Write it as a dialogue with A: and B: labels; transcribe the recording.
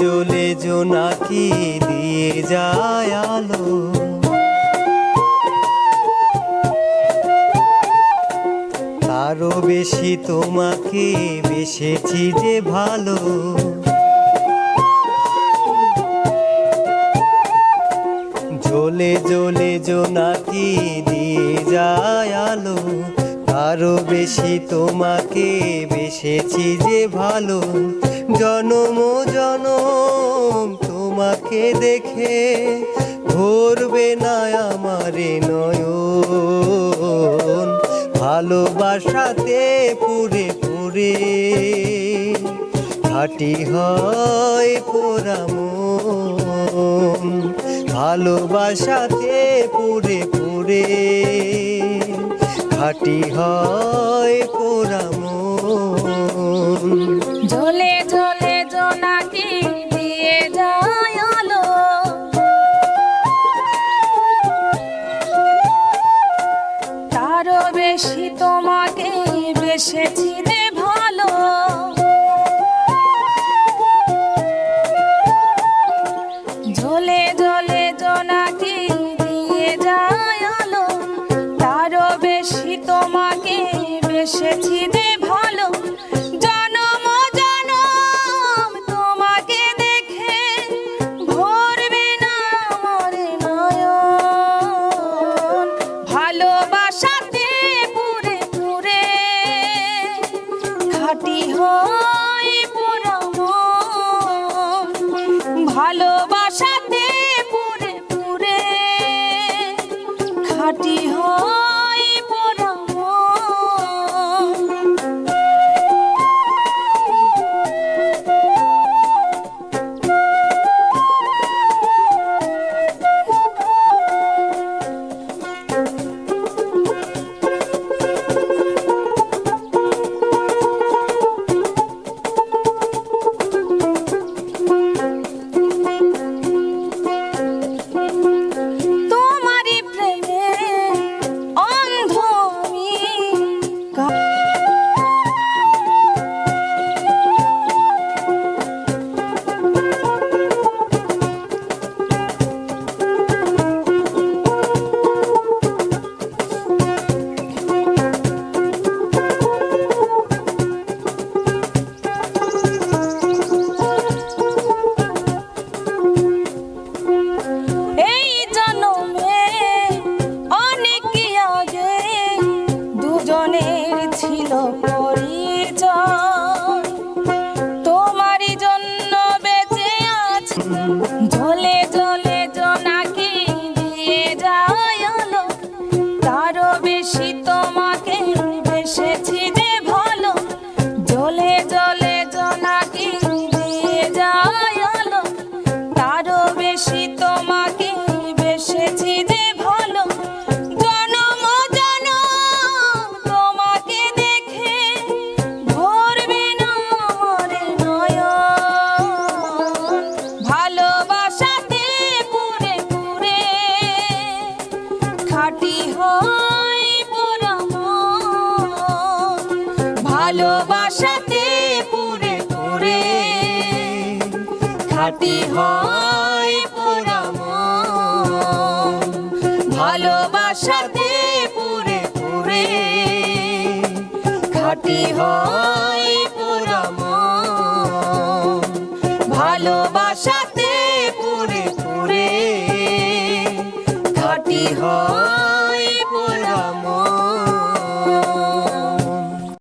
A: জ্বলে জো নাকি দিয়ে যায় আলো। আরও বেশি তোমাকে বেশেছি যে ভালো। জলে
B: জ্বলে জো নাকি দিয়ে যায় আলো। আরও বেশি তোমাকে বেসেছি যে ভালো। জনম জনম তোমাকে দেখে ভরবে না আমারে নয়ন। ভালোবাসাতে পুরে পুরে খাটি হয় পোড়ামন। ভালোবাসাতে পুরে পুরে খাটি হয়। ভালোবাসাতে পুরে পুরে খাটি হয় 할까? ভালোবাসাতে পুরে পুরে। খাটি হয় পুরাম ভালোবাসাতে পুরে পুরে। খাটি হয়